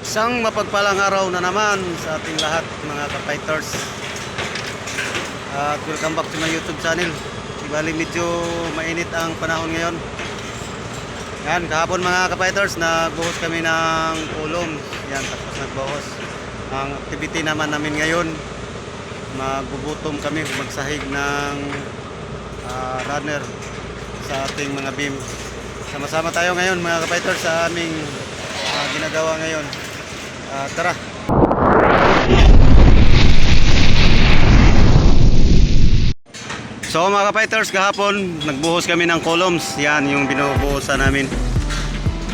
Isang mapagpalang araw na naman sa ating lahat mga kapighters. At welcome back to my YouTube channel. Ibali medyo mainit ang panahon ngayon. Yan, kahapon mga kapighters, nagbuhos kami ng ulong. Yan, tapos nagbuhos. Ang activity naman namin ngayon, magbubutom kami, magsahig ng ah, runner sa ating mga beam. Sama-sama tayo ngayon mga kapighters sa aming ah, ginagawa ngayon. Ah, tara. So mga kapighters, kahapon nagbuhos kami ng columns. Yan yung binubuhusan namin.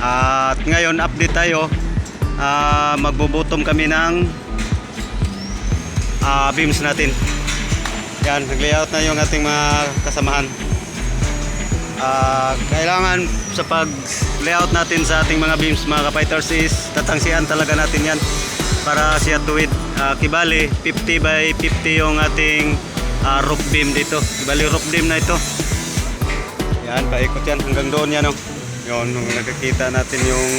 At ngayon update tayo. Ah, magbubutom kami ng ah, beams natin. Yan, nag-layout na yung ating mga kasamahan. Ah, kailangan sa pag-layout natin sa ating mga beams mga kapighters is tatangsihan talaga natin yan para siya tuwid. Ah, kibali 50 by 50 yung ating ah, roof beam dito. Kibali roof beam na ito. Yan, paikot yan hanggang doon yan. Oh. Yun, nung nakikita natin yung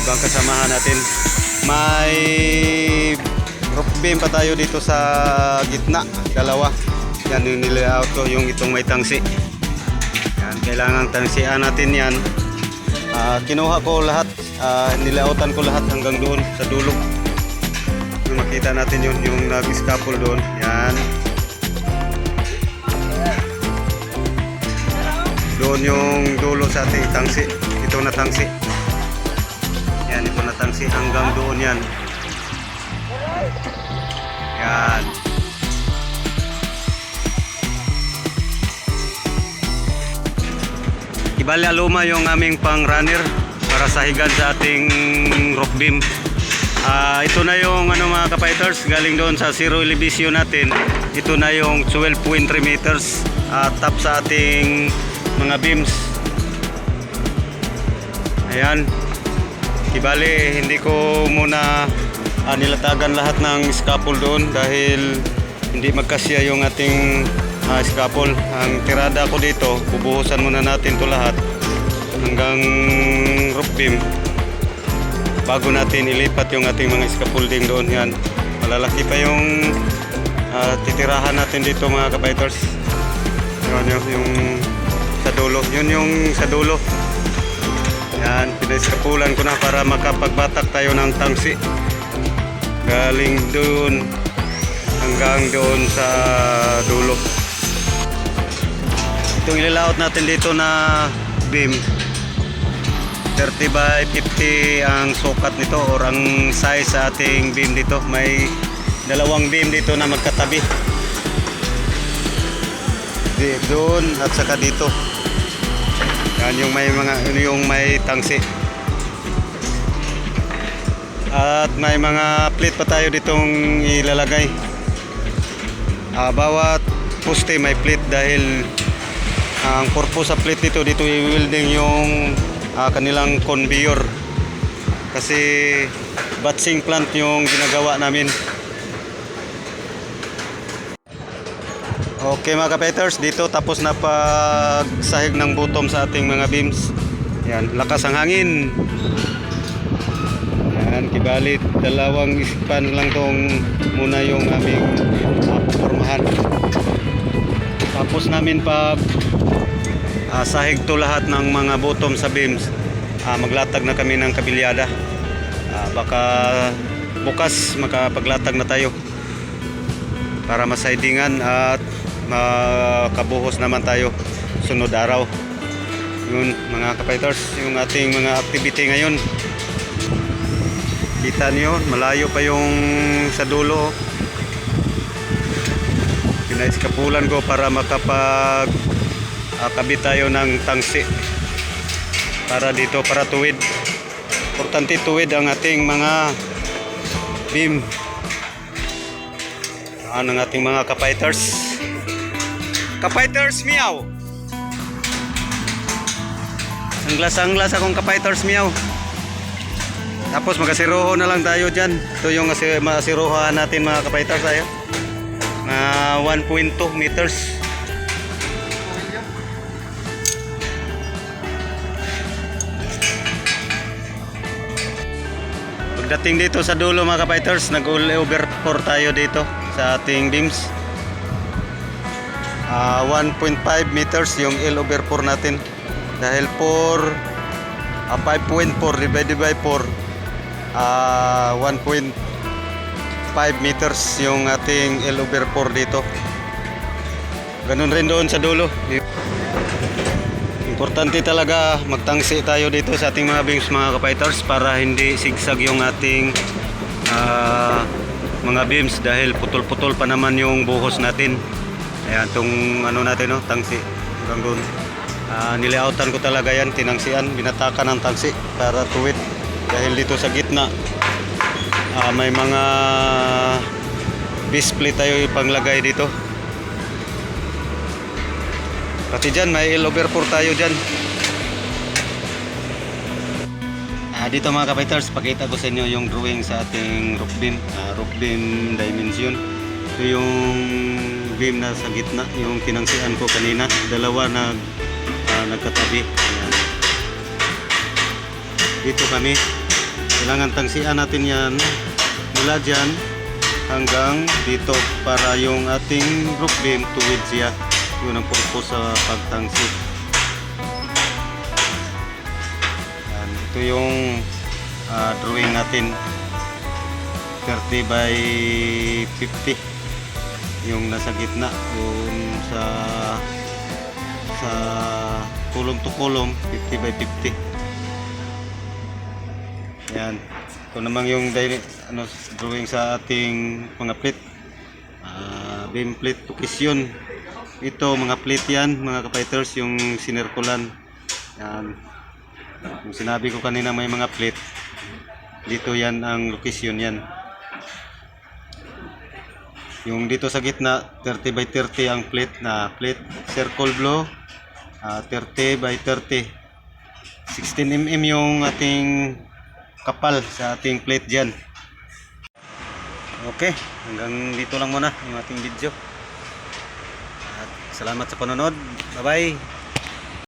ibang kasamahan natin. May roof beam pa tayo dito sa gitna. Dalawa. Yan yung nilayout ko, yung itong may tangsi. Yan, kailangan tangsihan natin yan. Ah, kinuha ko lahat, ah, nilayoutan ko lahat hanggang doon sa dulo. Yung makita natin yun, yung nag-scaffold doon. Yan. Doon yung dulo sa ating tangsi. Ito na tangsi. Yan, ito na tangsi hanggang doon yan. Yan. Ibali aluma yung aming pang runner para sa higan sa ating rock beam. Ah, ito na yung ano mga kapighters galing doon sa zero elevation natin. Ito na yung 12.3 meters ah, top sa ating mga beams. Ayan. Ibali hindi ko muna ah, nilatagan lahat ng scaffold doon dahil hindi magkasya yung ating uh, scaffold. Ang tirada ko dito, bubuhusan muna natin to lahat hanggang roof beam. Bago natin ilipat yung ating mga scaffolding doon yan. Malalaki pa yung ah, titirahan natin dito mga kapighters yun yung, yung sa dulo. Yun yung sa dulo. Yan pinaiskapulan ko na para makapagbatak tayo ng tangsi. Galing doon hanggang doon sa dulo itong ililayout natin dito na beam 30 by 50 ang sukat nito or ang size sa ating beam dito. May dalawang beam dito na magkatabi. Di, doon at saka dito. Yan yung may mga yung may tangsi. At may mga plate pa tayo ditong ilalagay. Ah, bawat poste may plate dahil ang purpose sa plate dito dito i-welding yung ah, kanilang conveyor. Kasi batching plant yung ginagawa namin. Okay mga kapeters dito tapos na pagsahig ng bottom sa ating mga beams. Yan lakas ang hangin. Yan kibalit dalawang span lang tong muna yung aming uh, formahan tapos namin pag Ah, sahig to lahat ng mga bottom sa beams. Ah, maglatag na kami ng kabilyada. Ah, baka bukas makapaglatag na tayo para masidingan at makabuhos naman tayo sunod araw. Yun mga kapiters, yung ating mga activity ngayon. Kita niyo, malayo pa yung sa dulo. Pinaiskapulan ko para makapag uh, kabit tayo ng tangsi. Para dito para tuwid. Importante tuwid ang ating mga beam. Ano ang ating mga kapighters kapighters meow sanglas sanglas akong kapighters meow tapos magasiroho na lang tayo dyan. Ito yung asi- masirohan natin mga kapighters tayo Ah, uh, 1.2 meters pagdating dito sa dulo mga kapighters nag overpour tayo dito sa ating beams ah, uh, 1.5 meters yung L over 4 natin dahil 4 uh, 5.4 divided by 4 uh, 1. 5 meters yung ating L over 4 dito. Ganun rin doon sa dulo. Importante talaga magtangsi tayo dito sa ating mga beams mga kapighters para hindi sigsag yung ating uh, mga beams dahil putol-putol pa naman yung buhos natin. Ayan tong ano natin no tangsi. Hanggang doon. Uh, nilayoutan ko talaga yan tinangsian. Binatakan ng tangsi para tuwid. Dahil dito sa gitna ah, may mga display tayo ipanglagay dito. Pati dyan, may L over 4 tayo dyan. Ah, dito mga kapiters, pakita ko sa inyo yung drawing sa ating roof beam, ah, roof beam dimension. Ito yung beam na sa gitna, yung tinangsian ko kanina. Dalawa na ah, nagkatabi. Ayan. Dito kami. Kailangan tangsian natin yan mula dyan hanggang dito para yung ating roof beam tuwid siya. Yun ang purpose sa pagtangsi. Yan, ito yung ah, drawing natin 30 by 50 yung nasa gitna yung sa sa column to column 50 by 50 yan ito naman yung ano, drawing sa ating mga plate. Ah, beam plate tukisyon ito mga plate yan mga kapiters yung sinirkulan. Yan yung sinabi ko kanina may mga plate. Dito yan ang location yan. Yung dito sa gitna 30 by 30 ang plate na plate. Circle blow ah, 30 by 30 16 mm yung ating kapal sa ating plate dyan. Okay hanggang dito lang muna yung ating video. At salamat sa panonood. Bye bye